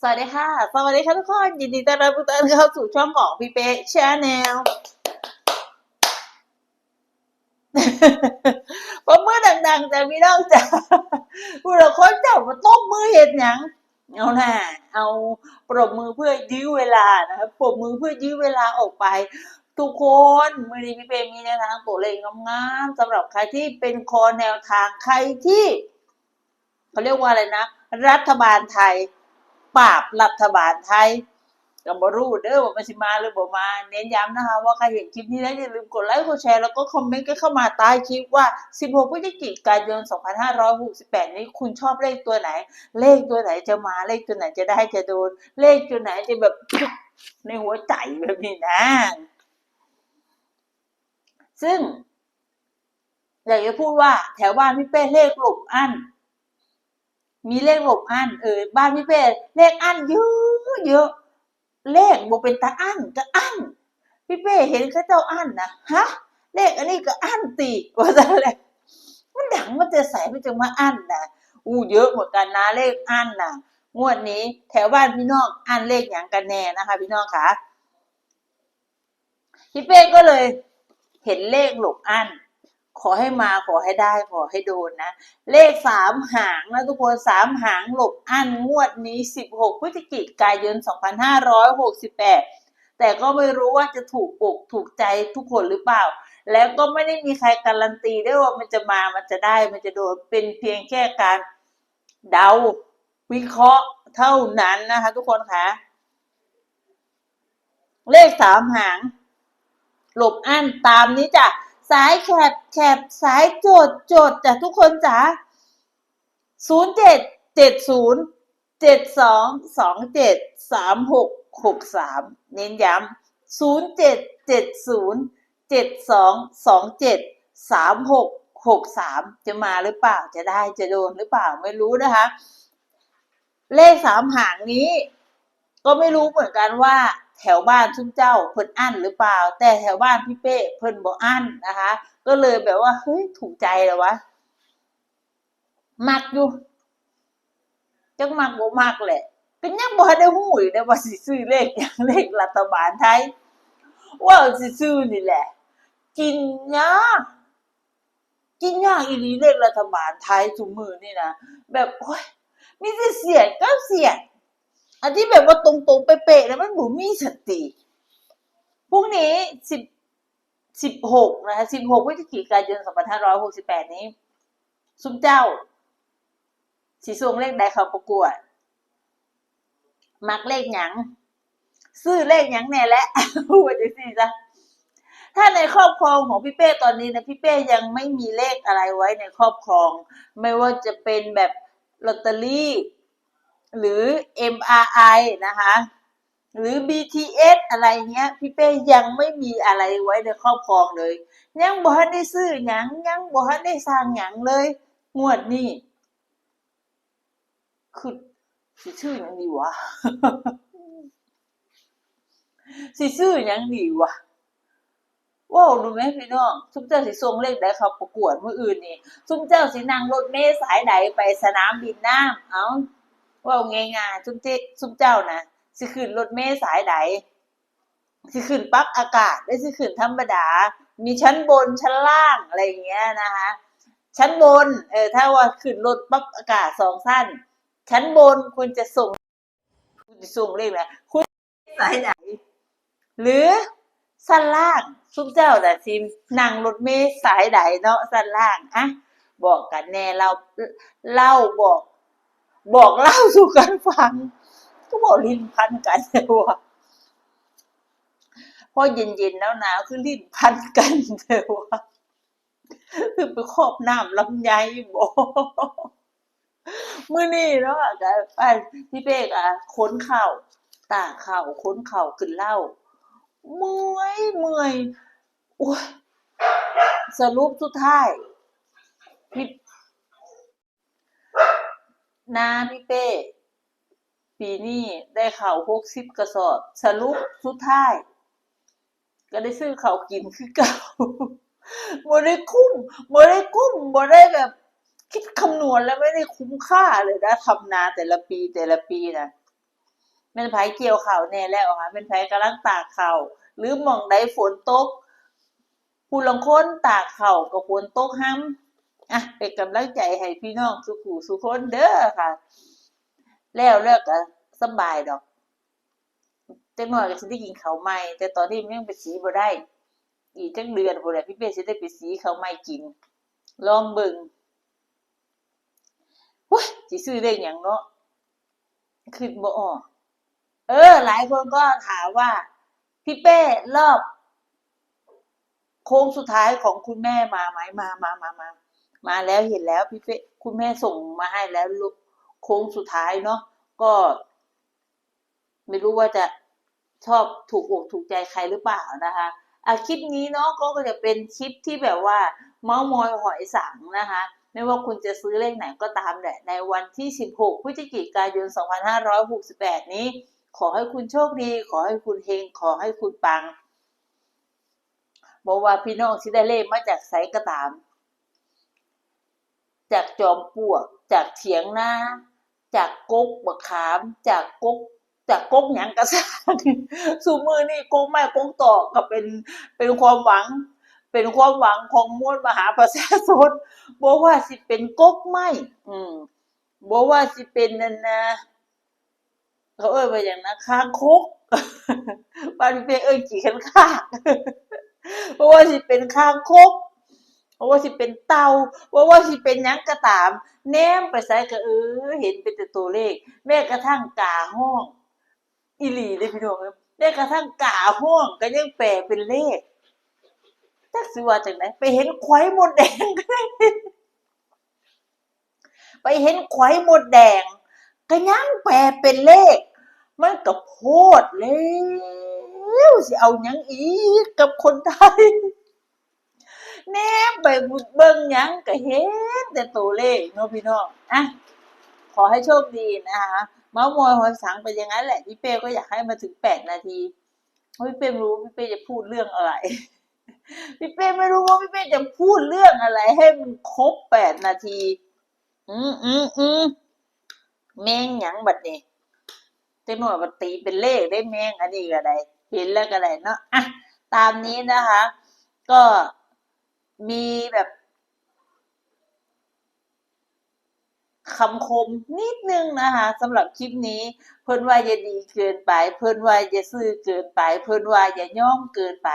สวัสดีค่ะ สวัสดีค่ะทุกคน ยินดีต้อนรับทุกท่านเข้าสู่ช่องของพี่เป๊ะชาแนลปมมือดังๆแต่พี่น้องจ้ะผู้ละคนเจ้ามาต้มมือเห็ดหยังเอาหน่าเอาปรบมือเพื่อยื้อเวลานะครับปรบมือเพื่อยื้อเวลาออกไป ทุกคนมือนี้พี่เป๊ะมีแนวทางตัวเลขงามๆสำหรับใครที่เป็นคอแนวทางใครที่เขาเรียกว่าอะไรนะ รัฐบาลไทย ปราบรัฐบาลไทยก็บรู้เด้อว่ามันสิมาหรือบ่มา เน้นย้ำนะคะ ว่าใครเห็นคลิปนี้แล้วอย่าลืมกดไลค์กดแชร์แล้วก็คอมเมนต์กันเข้ามาใต้คลิปว่า 16 พฤศจิกายน 2568 นี้คุณชอบเลขตัวไหน เลขตัวไหนจะมาเลขตัวไหนจะได้จะโดน เลขตัวไหนจะแบบในหัวใจแบบนี้นะ ซึ่งอยากจะพูดว่าแถวบ้านพี่เป้เลขหลบอั้น มีเลขหลบอันเออบ้านพี่เป้เลขอันเยอะเยอะเลขบวเป็นตาอั้นก็อั้นพี่เป้เห็นเขาเจ้าอั้นนะฮะเลขอันนี้ก็อั้นตีว่าจะอะไรมันดังมันจะใส่มันจะมาอั้นนะอู้เยอะเหมือนกันนะเลขอั้นนะงวดนี้แถวบ้านพี่น้องอั้นเลขอย่างกันแน่นะคะ พี่น้องคะพี่เป้ก็เลย เห็นเลขหลบอั้น ขอให้มาขอให้ได้ขอให้โดนนะ เลขสามหางนะทุกคนสามหางหลบอั้นงวดนี้สิบหกพฤศจิกายนสองพันห้าร้อยหกสิบแปดแต่ก็ไม่รู้ว่าจะถูกอกถูกใจทุกคนหรือเปล่า แล้วก็ไม่ได้มีใครการันตีได้ว่ามันจะมามันจะได้มันจะโดนเป็นเพียงแค่การเดาวิเคราะห์เท่านั้นนะคะทุกคนคะเลขสามหาง หลบอั้นตามนี้จ้ะ สายแคบแคบสายโจดโจดจ้ะทุกคนจ๋าศูนย์เจ็ดเจ็ดศูนย์เจ็ดสองสองเจ็ดสามหกหกสามเน้นย้ำศูนย์เจ็ดเจ็ดศูนย์เจ็ดสองสองเจ็ดสามหกหกสามจะมาหรือเปล่าจะได้จะโดนหรือเปล่าไม่รู้นะคะ เลขสามหางนี้ ก็ไม่รู้เหมือนกันว่า แถวบ้านชุมเจ้าเพิ่นอั้นหรือเปล่า แต่แถวบ้านพี่เป้เพิ่นบ่อั้นนะคะ ก็เลยแบบว่าเฮ้ยถูกใจแล้ววะมักอยู่จังมักบ่มักแหละก็ยังบ่ได้ฮู้อยู่นะว่าสิซื้อเลขหยังเลขรัฐบาลไทยว่าสิซื้อนี่แหละ กินยากกินยากอีหลีเลขรัฐบาลไทยทุกมือนี่นะแบบโอ้ยมีแต่เสียงก็เสียง อันที่แบบว่าตรงๆเป๊ะๆแล้วมันบ่มีสติพรุ่งนี้สิบสิบหกนะคะสิบหกพฤศจิกายนสองพันห้าร้อยหกสิบแปดนี้ ซุ้มเจ้า สีทรงเลขใดเขาประกวด มักเลขหยัง ซื้อเลขหยังแน่และพูดจังซี่จ้ะถ้าในครอบครองของพี่เป้ตอนนี้นะพี่เป้ยังไม่มีเลขอะไรไว้ในครอบครอง ไม่ว่าจะเป็นแบบลอตเตอรี่ หรือ MRI นะคะ หรือ BTS อะไรเงี้ย พี่เป้ยังไม่มีอะไรไว้ในครอบครองเลย ยังบ่ทันได้ซื้อหยังยังบ่ทันได้สร้างหยังเลย งวดนี้คือสิชื่อหยังดีวะสิซื้อหยังดีวะว้าวรู้ไหมพี่น้องซุ้มเจ้าสิส่งเลขได้เขาประกวดมื้ออื่นนี่ซุ้มเจ้าสินั่งรถเมล์สายใดไปสนามบินน้ำเอ้า ว่าง่ายๆซุมเจซุมเจ้านะสิขึ้นรถเมล์สายใดสิขึ้นปลั๊กอากาศได้สิขึ้นธรรมดา มีชั้นบนชั้นล่างอะไรอย่างเงี้ยนะคะชั้นบนเออถ้าว่าขึ้นรถปลั๊กอากาศสองสั้น ชั้นบนคุณจะส่ง คุณจะส่งเลขอะไรคุณสายไหน หรือสั้นล่างซุมเจ้าแต่ซิมนั่งรถเมล์สายใดเนาะสั้นล่างอะบอกกันแน่เราเล่าบอก บอกเล่าสู่กันฟัง ก็บอกลิ้นพันกันเลยวะพอเย็นๆแล้วหนาวคือลิ้นพันกันเลยวะคือไปครอบน้ำลำไยบอกเมื่อนี้เนาะกะไปพี่เป๊กอะค้นเข่าตากเข่าค้นเข่าขึ้นเล่าเมื่อยเมื่อยโอ้ยสรุปสุดท้ายพี่ นาพี่เป้ ปีนี้ได้ข่าวหกสิบกระสอบ สรุปสุดท้าย ก็ได้ซื้อเขาวกินคือเก่าบ่ได้คุ้มบ่ได้คุ้มบ่ได้แบบ คิดคำนวณแล้วไม่ได้คุ้มค่าเลยนะทำนาแต่ละปีแต่ละปีนะเป็นไผเกี่ยวข่าวแน่แล้วค่ะเป็นไผกำลังตากข่าวหรือมองใดฝนตกผู้ลงคนตากข่าวกับฝนตกห้ำ อะเป็นกำลังใจให้พี่น้องสุขูสุคนเด้อค่ะ แล้วเลิกก็สบายดอกจักหน่อยก็สิได้กินเขาใหม่ แต่ตอนนี้มันยังไปสีบ่ได้ อีกจักเดือนพุ่นแหละพี่เป้สิได้ไปสีเขาใหม่กิน ลองเบิ่งว้ยสิซื้อได้หยังเนาะคิดบ่ออกเออ หลายคนก็ถามว่า พี่เป้รอบ โค้งสุดท้ายของคุณแม่มาไหมมามามามามา มาแล้วเห็นแล้วพี่เป้คุณแม่ส่งมาให้แล้วลูกโค้งสุดท้ายเนาะก็ ไม่รู้ว่าจะชอบถูกอกถูกใจใครหรือเปล่านะคะอะคลิปนี้เนาะก็จะเป็นคลิปที่แบบว่า เมาส์มอยหอยสังนะคะ ไม่ว่าคุณจะซื้อเลขไหนก็ตามแหละในวันที่ 16 พฤศจิกายน 2568 นี้ ขอให้คุณโชคดี ขอให้คุณเฮง ขอให้คุณปังบอกว่าพี่น้องที่ได้เลขมาจากไสก็ตาม จากจอมปลวก จากเถียงนาจากกกบะขาม จากกกจากกกหยังกระซังสูมือนี่กกไม้กกตอกก็เป็นเป็นความหวัง เป็นความหวังของมวลมหาประชาชนบอกว่าสิเป็นกกไม้อืมบอกว่าสิเป็นนั่นนะเขาเอ่ยว่าอย่างนะค้างคกบ้านเป้เอ่ยกี่ขันคากเพราะว่าสิเป็นค้างคก เพราว่าสิเป็นเตาเพราว่าสิเป็นยังก็ตาม แนมไปใส่ก็เออ เห็นเป็นแต่ตัวเลข แม้กระทั่งกาห้องอีหลีเลยพี่น้องแม้กระทั่งกาห้องก็ยังแปลเป็นเลขจักสิว่าจังไดไปเห็นควายหมดแดงก็ได้ไปเห็นควายหมดแดงก็ยังแปลเป็นเลข มันก็โพดแล้วสิเอายังอีกกับคนไทยแน ไปเบิ่งยังก็เห็นแต่ตัวเลขเนาะพี่น้องอะขอให้โชคดีนะคะเมาส์มอยหอยสังเป็นอย่างนั้นแหละพี่เป้ก็อยากให้มาถึงแปดนาทีพี่เป้รู้พี่เป้จะพูดเรื่องอะไร พี่เป้ไม่รู้ว่าพี่เป้จะพูดเรื่องอะไร ให้มันครบแปดนาที อืมอืมอืมแมงหยังบัดนี้เจ้าหน่วบัดตีเป็นเลขได้แมงอันนี้ก็ได้เห็นแล้วก็ได้เนาะอะตามนี้นะคะ ก็ มีแบบคำคมนิดนึงนะคะสำหรับคลิปนี้ เพิ่นว่าอย่าดีเกินไป เพิ่นว่าอย่าซื่อเกินไป เพิ่นว่าอย่าย่อมเกินไป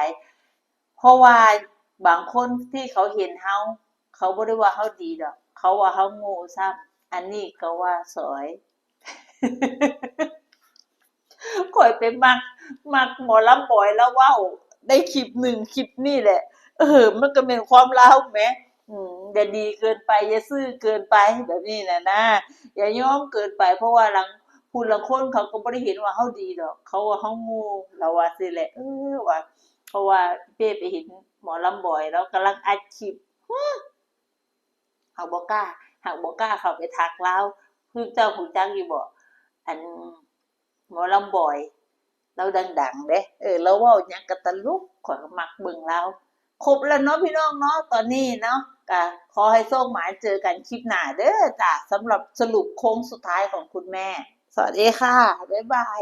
เพราะว่าบางคนที่เขาเห็นเฮาเขาบ่ได้ว่าเฮาดีดอก เขาว่าเฮาโง่ซ้ำอันนี้ก็ว่าสอยข่อยไปมัก มักหมอลำบอยแล้วว้าได้คลิปหนึ่งคลิปนี่แหละ เออ มันก็เป็นความเล่าแหมอืมอย่าดีเกินไปอย่าซื่อเกินไปแบบนี้นะนะอย่าย่อมเกินไป เพราะว่าหลังผู้ละคนเขาก็บ่ได้เห็นว่าเฮาดีดอก เขาว่าเฮาโง่เราว่าสิแหละเออว่าเพราะว่าเป้ไปเห็นหมอลำบอยแล้วกำลังอัดคลิปเฮาบ่กล้าหากบ่กล้าเขาไปทักเราคือเจ้าผู้จักอยู่บ่อันหมอลำบอย เราดังๆเด้เออเราว้าหยังก็ตลุกข้อยก็มักเบิ่งเรา ครบแล้วเนาะพี่น้องเนาะตอนนี้เนาะก็ขอให้โชคหมายเจอกันคลิปหน้าเด้อจ้ะสำหรับสรุปโค้งสุดท้ายของคุณแม่ สวัสดีค่ะ บ๊ายบาย